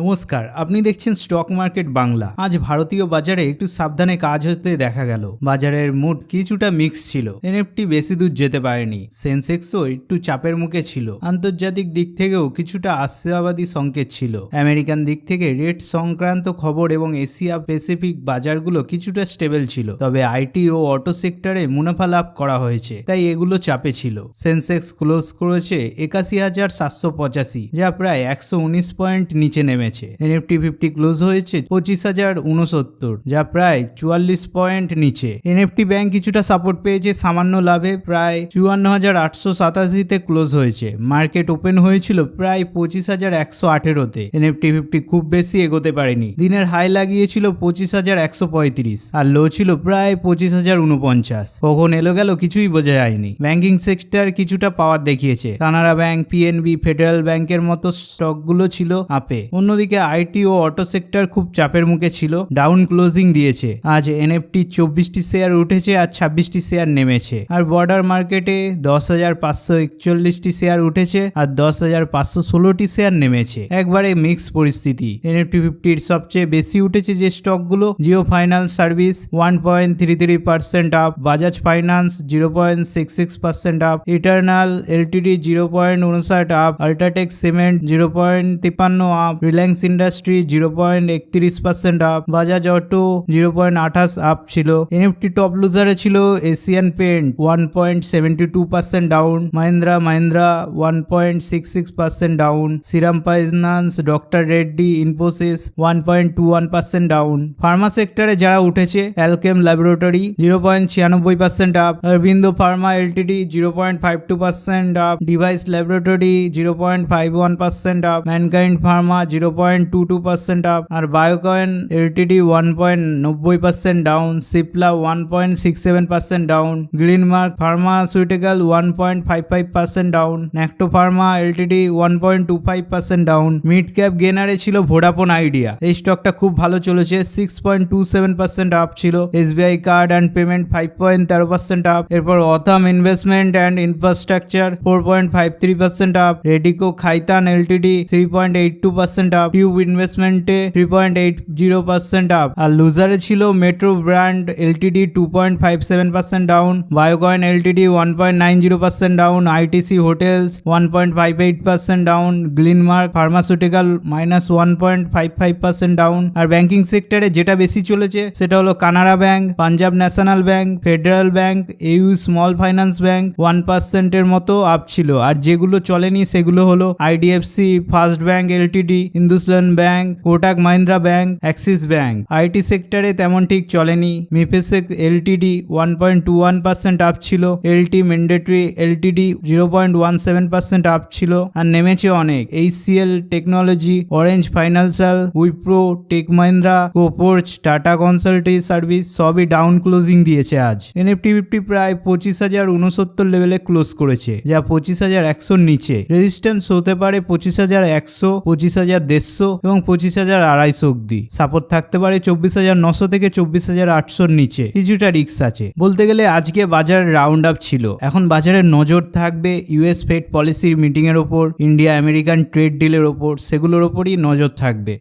নমস্কার, আপনি দেখছেন স্টক মার্কেট বাংলা। আজ ভারতীয় বাজারে একটু সাবধানে কাজ হতে দেখা গেল। বাজারের মুড কিছুটা মিক্স ছিল। এনএফটি বেশি দূর যেতে পারেনি। সেন্সেক্সও একটু চাপের মুখে ছিল। আন্তর্জাতিক দিক থেকেও কিছুটা আশাবাদী সংকেত ছিল। আমেরিকান দিক থেকে রেট সংক্রান্ত খবর এবং এশিয়া প্যাসিফিক বাজারগুলো কিছুটা স্টেবল ছিল। তবে আইটি ও অটো সেক্টরে মুনাফা লাভ করা হয়েছে, তাই এগুলো চাপে ছিল। সেন্সেক্স ক্লোজ করেছে একাশি হাজার সাতশো পঁচাশি, যা প্রায় একশো উনিশ পয়েন্ট নিচে নেমেছে। এনএফটি ফিফটি ক্লোজ হয়েছে পঁচিশ হাজার উনসত্তর যা প্রায় চুয়াল্লিশ পয়েন্ট নিচে। এনএফটি ব্যাংক কিছুটা সাপোর্ট পেয়েছে, সামান্য লাভে প্রায় চুয়ান্ন হাজার আটশো সাতাশিতে ক্লোজ হয়েছে। মার্কেট ওপেন হয়েছিল প্রায় পঁচিশ হাজার একশো আঠেরোতে। এনএফটি ফিফটি খুব বেশি এগোতে পারেনি। দিনের হাই লাগিয়েছিল পঁচিশ হাজার একশো পঁয়ত্রিশ, আর লো ছিল প্রায় পঁচিশ হাজার উনপঞ্চাশ কখন এলো গেল কিছুই বোঝা যায়নি। ব্যাংকিং সেক্টর কিছুটা পাওয়ার দেখিয়েছে। কানাড়া ব্যাংক পিএনবি ফেডারেল ব্যাংকের মতো স্টকগুলো ছিল আপে। অন্যদিকে আইটি ও অটো সেক্টর খুব চাপের মুখে ছিল ডাউন ক্লোজিং দিয়েছে। আজ এনএফটি চব্বিশটি শেয়ার উঠেছে আর ছাব্বিশটি শেয়ার নেমেছে। আর বর্ডার মার্কেটে দশ হাজার পাঁচশো একচল্লিশটি শেয়ার উঠেছে আর দশ হাজার পাঁচশো ষোলোটি শেয়ার নেমেছে। একবারে মিক্স পরিস্থিতি। এনএফটি ফিফটির সবচেয়ে বেশি উঠেছে যে স্টকগুলো Jio finance service one point three three percent up Bajaj finance zero point six six percent up eternal LTD zero point উনষাট up UltraTech cement zero point তিপ্পান্ন up Reliance industry zero point একত্রিশ percent up Bajaj auto zero point আঠাশ up ছিল NFT top লুজারে ছিল Asian paint one point seventy two percent down Mahindra Mahindra one point six six percent down Shriram finance doctor Reddy Infosys one point two one percent down pharma সেক্টরে যারা উঠেছে Alkem laboratory zero point ছিয়ানব্বই percent up Aurobindo pharma LTD zero point five two percent up Divi's laboratory zero point five one percent up Mankind pharma zero point two two percent up আর Biocon LTD one point নব্বই percent down Cipla one point six seven percent down Glenmark pharmaceutical one point five five percent down ন্যাক্টো pharma LTD one point two five percent down mid cap গেনারে ছিল Vodafone Idea এই স্টকটা খুব ভালো চলেছে six point two seven percent up ছিল SBI card and payment five point তেরো percent up এরপর Authum investment and infrastructure four point five three percent up Radico Khaitan LTD three point eight two percent up tube ইনভেস্টমেন্টে three point eight zero percent up আর লুজারে ছিল Metro brand LTD two point five seven percent down Biocon LTD one point nine zero percent down ITC hotels one point five eight percent down Glenmark pharmaceutical minus one point five five percent down আর banking সেক্টরে যেটা বেশি চলেছে সেটা হলো Canara bank Punjab national bank federal bank AU small finance bank one পার্সেন্টের মতো up ছিল, আর যেগুলো চলেনি সেগুলো হলো IDFC first bank LTD Hindustan bank, Kotak Mahindra bank, Axis bank. IT সেক্টরে তেমন ঠিক চলেনি। Mphasis LTD one point two one percent up ছিল। LT Mindtree LTD zero point one seven percent up ছিল আর নেমেছে অনেক। HCL technology, orange financial, Wipro, tech Mahindra, Coforge, Tata consultancy service সবই ডাউন ক্লোজিং দিয়েছে আজ। এনএফটি ফিফটি প্রায় পঁচিশ হাজার উনসত্তর লেভেলে ক্লোজ করেছে, যা পঁচিশ হাজার একশোর নিচে। রেজিস্ট্যান্স হতে পারে পঁচিশ হাজার একশো, পঁচিশ হাজার দেড়শো এবং পঁচিশ হাজার আড়াইশো অব্দি সাপোর্ট থাকতে পারে চব্বিশ হাজার নশো থেকে চব্বিশ হাজার আটশোর নিচে। কিছুটা রিক্স আছে। বলতে গেলে আজকে বাজার রাউন্ড আপ ছিল। এখন বাজারের নজর থাকবে ইউএস ফেড পলিসির মিটিংয়ের ওপর, ইন্ডিয়া আমেরিকান ট্রেড ডিলের ওপর, সেগুলোর ওপরই নজর থাকবে।